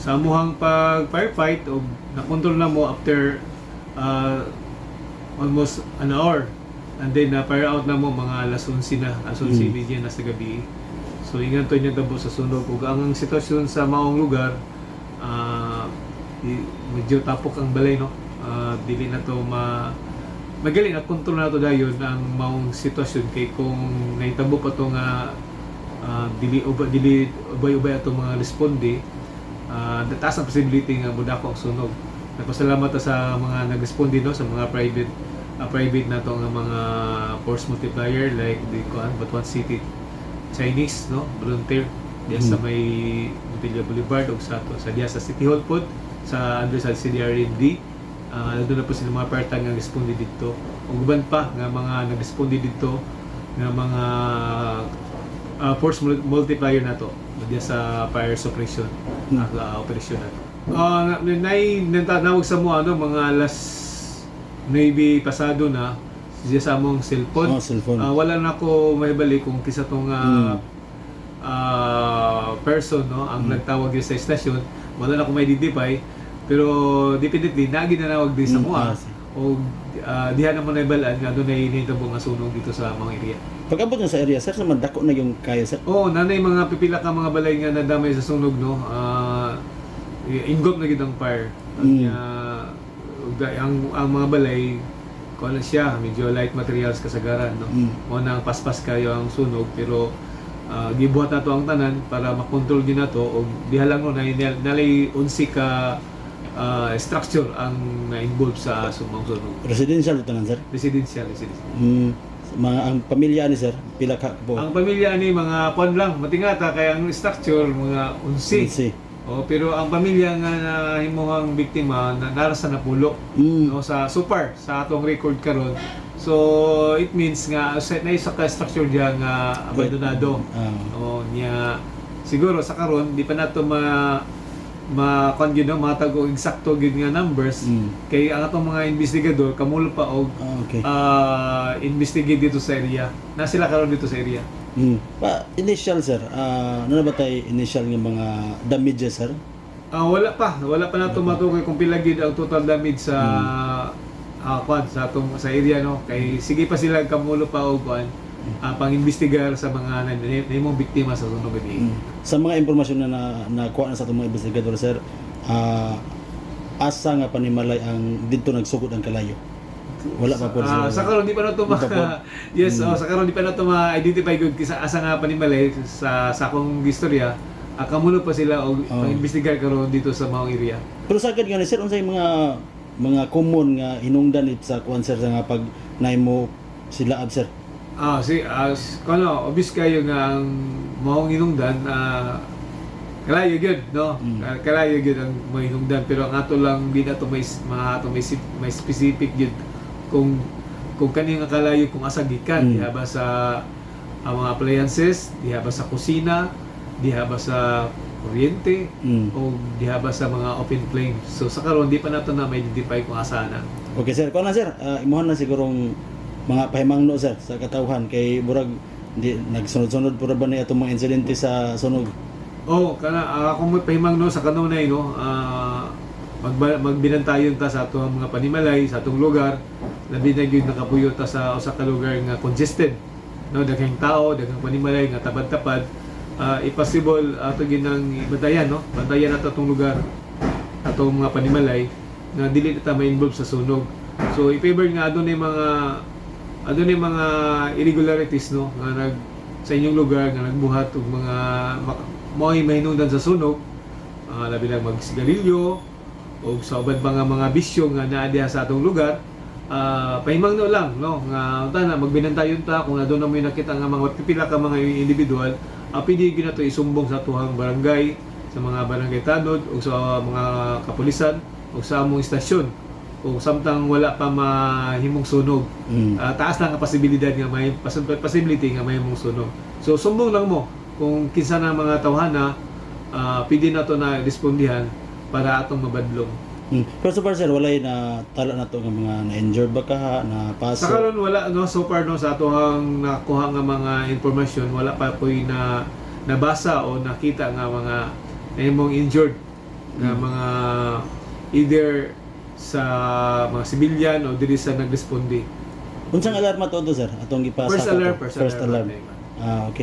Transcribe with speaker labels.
Speaker 1: sa amuhang pag firefight o nakontrol na mo after uh, almost an hour. And then na fire out na mo mga alas 11 na alas 11
Speaker 2: Mm.
Speaker 1: media na sa gabi. So ingan to niya tabo sa sunog. Ug ang sitwasyon sa maong lugar i- medyo tapok ang balay no? Ah, dili na to ma magaling na kontrol na to dayon ang maong sitwasyon. Kay kung nahitabo pa to nga ah, dili uba dili ubay-ubay ato mga responde uh, taas ang possibility nga mudako ang sunog. Nagpasalamat sa mga nag-responde no sa mga private ah, private na to nga mga force multiplier like the kuan Batuan City Chinese no volunteer. Diya sa
Speaker 2: Mm.
Speaker 1: may Montilla Boulevard ug sa to sa diya sa City Hall pod sa under sa CDRND uh, nandun na po sila mga partang nga responde dito. Ug uban pa nga mga nag-responde dito nga mga uh, force mul- multiplier na to diya sa fire suppression
Speaker 2: Hmm.
Speaker 1: uh, operasyon na to uh, nay nanawag sa mo ano mga alas 9 pasado na diya sa among cellphone
Speaker 2: Oh, cellphone.
Speaker 1: Ah, wala na ako may balik kung kisa tong ah,
Speaker 2: Mm.
Speaker 1: ah, person no ang
Speaker 2: Mm.
Speaker 1: nagtawag sa estasyon wala na ako may identify pero definitely nagi na nawag din sa
Speaker 2: Mm,
Speaker 1: mua
Speaker 2: ah.
Speaker 1: O ah, diha na balaan nga doon ay nitabo nga sunog dito sa mga area
Speaker 2: Pag abot nyo sa area, sir, naman dako na yung kaya, sir.
Speaker 1: Oo, nanay mga pipila ka mga balay nga nadamay sa sunog no. Ah, ingop na gid ang fire.
Speaker 2: Mm.
Speaker 1: Da- ang ang mga balay kuan na siya, medyo light materials kasagaran no.
Speaker 2: Mm.
Speaker 1: Mo nang paspas kayo ang sunog pero ah, gibuhat na to ang tanan para makontrol din na to og diha lang no na nalay unsi ka ah, structure ang na-involve sa sumang sunog.
Speaker 2: Residential ito nan, sir.
Speaker 1: Residential, residential.
Speaker 2: Mm, mga ang pamilya ni sir, pila ka po.
Speaker 1: Ang pamilya ni mga pon lang, matingata kay ang structure mga unsi.
Speaker 2: Si.
Speaker 1: Oh, pero ang pamilya nga na himuhang biktima na narasa na pulo
Speaker 2: Mm.
Speaker 1: no sa super sa atong record karon. So it means nga sa na isa ka structure diya nga abandonado.
Speaker 2: Ah.
Speaker 1: Oh, niya siguro sa karon di pa nato ma ma kon gyud matag og eksakto gyud nga numbers
Speaker 2: Mm.
Speaker 1: kay ang atong mga investigador kamulo pa og
Speaker 2: Ah, okay.
Speaker 1: ah investigate dito sa area. Na sila karon dito sa area.
Speaker 2: Mm. Pa, initial, sir, ano na ba tayo initial ng mga damages, sir?
Speaker 1: Ah, wala pa, wala pa na matukoy kung pila gid ang total damage sa ah kwan sa atong sa area no. Kay sige pa sila kamulo pa og kwan ah, pang-imbestigar sa mga nahimong biktima sa sunog gabi.
Speaker 2: Mm. Sa mga impormasyon na na nakuha na sa itong mga investigador, sir, ah, asa nga panimalay ang dito nagsugod ang kalayo? Wala pa po
Speaker 1: Ah, sa karon di pa na to ma? Yes,
Speaker 2: Mm.
Speaker 1: oh, sa karon di pa na to ma-identify gud kisa asa nga panimalay sa sa akong istorya. Kamulo pa sila og
Speaker 2: Oh.
Speaker 1: pang-imbestigar karon dito sa maong area.
Speaker 2: Pero sa akin nga ni sir, unsay mga mga common nga hinungdan it sa kuan sir sa nga pag naimo sila ab sir.
Speaker 1: Ah, si as kano obvious kayo nga ang maong inungdan ah kalayo gyud no
Speaker 2: Mm.
Speaker 1: Ah, kalayo gyud ang mga inungdan pero ang ato lang di na to may mga ato may sip- may specific gyud kung kung kani nga kalayo kung asa gikan
Speaker 2: Mm.
Speaker 1: diha ba sa ang mga appliances diha ba sa kusina diha ba sa kuryente
Speaker 2: Mm.
Speaker 1: o diha ba sa mga open flame so sa karon di pa nato na ma-identify kung asa na
Speaker 2: Okay sir, kuan na sir, Ah, imuhan na sigurong mga pahimangno sir sa katawhan kay burag di nagsunod-sunod pura ba ni atong mga insidente sa sunog.
Speaker 1: Oh, kana uh, kung magpahimang no sa kanunay no, ah magba, magbinantayon ta sa atong mga panimalay sa atong lugar. Labi na gyud nakapuyo ta sa usa ka lugar nga congested. No, daghang tao, daghang panimalay nga tabad-tapad. Uh, impossible ato ginang bantayan no. Bantayan nato atong lugar atong mga panimalay nga dili ta ma-involve sa sunog. So i-favor nga adun mga adun mga irregularities no nga nag sa inyong lugar nga nagbuhat og mga mao'y mahinungdan sa sunog ah, labi lang magsigarilyo o sa uban pa nga mga bisyo nga naa diha sa atong lugar ah pahimangno lang no nga unta na magbinantayon ta kung adun na mo nakita nga mga pipila ka mga individual uh, pwede gyud nato isumbong sa tuhang barangay sa mga barangay tanod o sa mga kapulisan o sa among istasyon kung samtang wala pa mahimong sunog
Speaker 2: Mm.
Speaker 1: Ah, taas lang ang posibilidad nga may possibility nga may mong sunog. So sumbong lang mo kung kinsa na mga tawhana uh, pwede na to na respondihan para atong mabadlong.
Speaker 2: Mm. Pero so far sir, walay na tala na to nga mga na-injured ba ka, na paso.
Speaker 1: Sa karon wala no so far no sa atohang nakuha nga mga informasyon wala pa ko'y na nabasa o nakita nga mga nahimong injured nga mga either sa mga civilian o diri sa nagresponde.
Speaker 2: Unsang alarma to to sir? Atong ipasa
Speaker 1: First alarm, first,
Speaker 2: first alarm.
Speaker 1: alarm.
Speaker 2: Ah, okay.